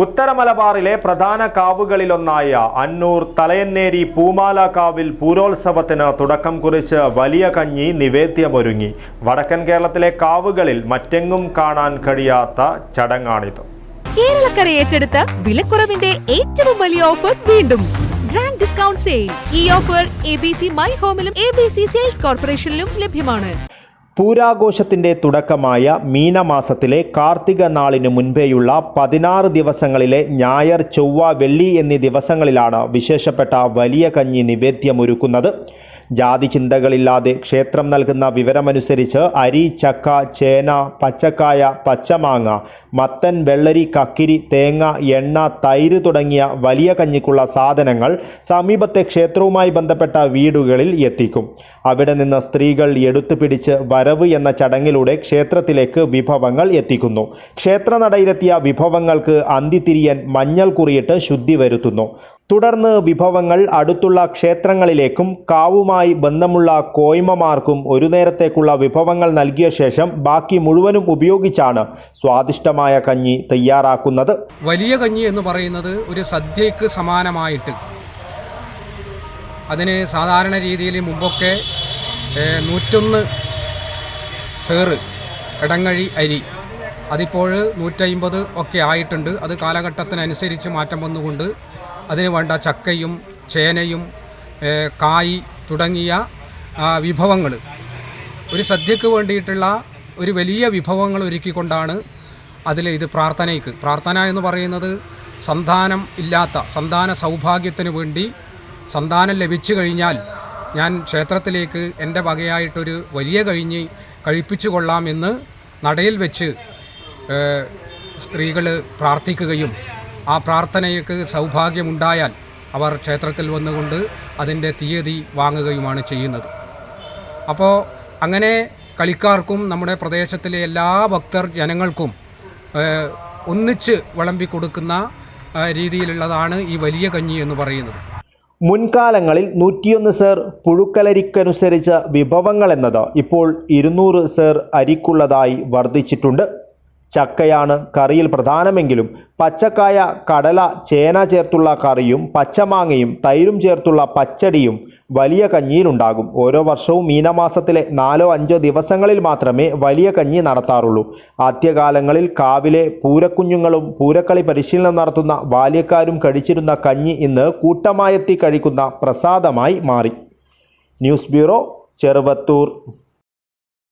ഉത്തര മലബാറിലെ പ്രധാന കാവുകളിലൊന്നായ അന്നൂർ തലയന്നേരി പൂമാല കാവിൽ പൂരോത്സവത്തിന് തുടക്കം കുറിച്ച് വലിയ കഞ്ഞി നിവേദ്യമൊരുങ്ങി. വടക്കൻ കേരളത്തിലെ കാവുകളിൽ മറ്റെങ്ങും കാണാൻ കഴിയാത്ത ചടങ്ങാണിത്. കേരളക്കര ഏറ്റെടുത്ത വിലക്കുറവിന്റെ ഏറ്റവും വലിയ ഓഫർ വീണ്ടും. Grand discount sale. ഈ offer A B C my ഹോമിലും A B C sales കോർപ്പറേഷനിലും ലഭ്യമാണ്. പൂരാഘോഷത്തിന്റെ തുടക്കമായ മീനമാസത്തിലെ കാർത്തിക നാളിന് മുൻപേയുള്ള പതിനാറ് ദിവസങ്ങളിലെ ഞായർ ചൊവ്വ വെള്ളി എന്നീ ദിവസങ്ങളിലാണ് വിശേഷപ്പെട്ട വലിയ കഞ്ഞി നിവേദ്യമൊരുക്കുന്നത്. ജാതി ചിന്തകളില്ലാതെ ക്ഷേത്രം നൽകുന്ന വിവരമനുസരിച്ച് അരി ചക്ക ചേന പച്ചക്കായ പച്ചമാങ്ങ മത്തൻ വെള്ളരി കക്കിരി തേങ്ങ എണ്ണ തൈര് തുടങ്ങിയ വലിയ കഞ്ഞിക്കുള്ള സാധനങ്ങൾ സമീപത്തെ ക്ഷേത്രവുമായി ബന്ധപ്പെട്ട വീടുകളിൽ എത്തിക്കും. അവിടെ നിന്ന് സ്ത്രീകൾ എടുത്തു പിടിച്ച് വരവ് എന്ന ചടങ്ങിലൂടെ ക്ഷേത്രത്തിലേക്ക് വിഭവങ്ങൾ എത്തിക്കുന്നു. ക്ഷേത്രനടയിലെത്തിയ വിഭവങ്ങൾക്ക് അന്തിതിരിയൻ മഞ്ഞൾ കുറിയിട്ട് ശുദ്ധി വരുത്തുന്നു. തുടർന്ന് വിഭവങ്ങൾ അടുത്തുള്ള ക്ഷേത്രങ്ങളിലേക്കും കാവുമായി ബന്ധമുള്ള കോയ്മമാർക്കും ഒരു നേരത്തേക്കുള്ള വിഭവങ്ങൾ നൽകിയ ശേഷം ബാക്കി മുഴുവനും ഉപയോഗിച്ചാണ് സ്വാദിഷ്ടമായ കഞ്ഞി തയ്യാറാക്കുന്നത്. വലിയ കഞ്ഞി എന്ന് പറയുന്നത് ഒരു സദ്യയ്ക്ക് സമാനമായിട്ട്. അതിന് സാധാരണ രീതിയിൽ മുമ്പൊക്കെ നൂറ്റൊന്ന് സേറ് ഇടങ്ങഴി അരി അതിപ്പോൾ നൂറ്റമ്പത് ഒക്കെ ആയിട്ടുണ്ട്. അത് കാലഘട്ടത്തിനനുസരിച്ച് മാറ്റം വന്നുകൊണ്ട് അതിന് വേണ്ട ചക്കയും ചേനയും കായി തുടങ്ങിയ വിഭവങ്ങൾ ഒരു സദ്യക്ക് വേണ്ടിയിട്ടുള്ള ഒരു വലിയ വിഭവങ്ങൾ ഒരുക്കിക്കൊണ്ടാണ് അതിൽ ഇത് പ്രാർത്ഥനയ്ക്ക്. പ്രാർത്ഥന എന്ന് പറയുന്നത് സന്താനം ഇല്ലാത്ത സന്താന സൗഭാഗ്യത്തിന് വേണ്ടി സന്താനം ലഭിച്ചു കഴിഞ്ഞാൽ ഞാൻ ക്ഷേത്രത്തിലേക്ക് എന്റെ വകയായിട്ടൊരു വലിയ കഴിഞ്ഞ് കഴിപ്പിച്ചു കൊള്ളാമെന്ന് നടയിൽ വെച്ച് സ്ത്രീകൾ പ്രാർത്ഥിക്കുകയും ആ പ്രാർത്ഥനയ്ക്ക് സൗഭാഗ്യമുണ്ടായാൽ അവർ ക്ഷേത്രത്തിൽ വന്നുകൊണ്ട് അതിന്റെ തീയതി വാങ്ങുകയുമാണ് ചെയ്യുന്നത്. അപ്പോൾ അങ്ങനെ കളിക്കാർക്കും നമ്മുടെ പ്രദേശത്തിലെ എല്ലാ ഭക്തർ ജനങ്ങൾക്കും ഒന്നിച്ച് വിളമ്പി കൊടുക്കുന്ന രീതിയിലുള്ളതാണ് ഈ വലിയ കഞ്ഞി എന്ന് പറയുന്നത്. മുൻകാലങ്ങളിൽ നൂറ്റിയൊന്ന് സേർ പുഴുക്കലരിക്കനുസരിച്ച വിഭവങ്ങൾ എന്നത് ഇപ്പോൾ ഇരുന്നൂറ് സേർ അരിക്കുള്ളതായി വർദ്ധിച്ചിട്ടുണ്ട്. ചക്കയാണ് കറിയിൽ പ്രധാനമെങ്കിലും പച്ചക്കായ കടല ചേന ചേർത്തുള്ള കറിയും പച്ചമാങ്ങയും തൈരും ചേർത്തുള്ള പച്ചടിയും വലിയ കഞ്ഞിയിലുണ്ടാകും. ഓരോ വർഷവും മീനമാസത്തിലെ നാലോ അഞ്ചോ ദിവസങ്ങളിൽ മാത്രമേ വലിയ കഞ്ഞി നടത്താറുള്ളൂ. ആദ്യകാലങ്ങളിൽ കാവിലെ പൂരക്കുഞ്ഞുങ്ങളും പൂരക്കളി പരിശീലനം നടത്തുന്ന ബാല്യക്കാരും കഴിച്ചിരുന്ന കഞ്ഞി ഇന്ന് കൂട്ടമായെത്തി കഴിക്കുന്ന പ്രസാദമായി മാറി. News bureau Cheruvathur.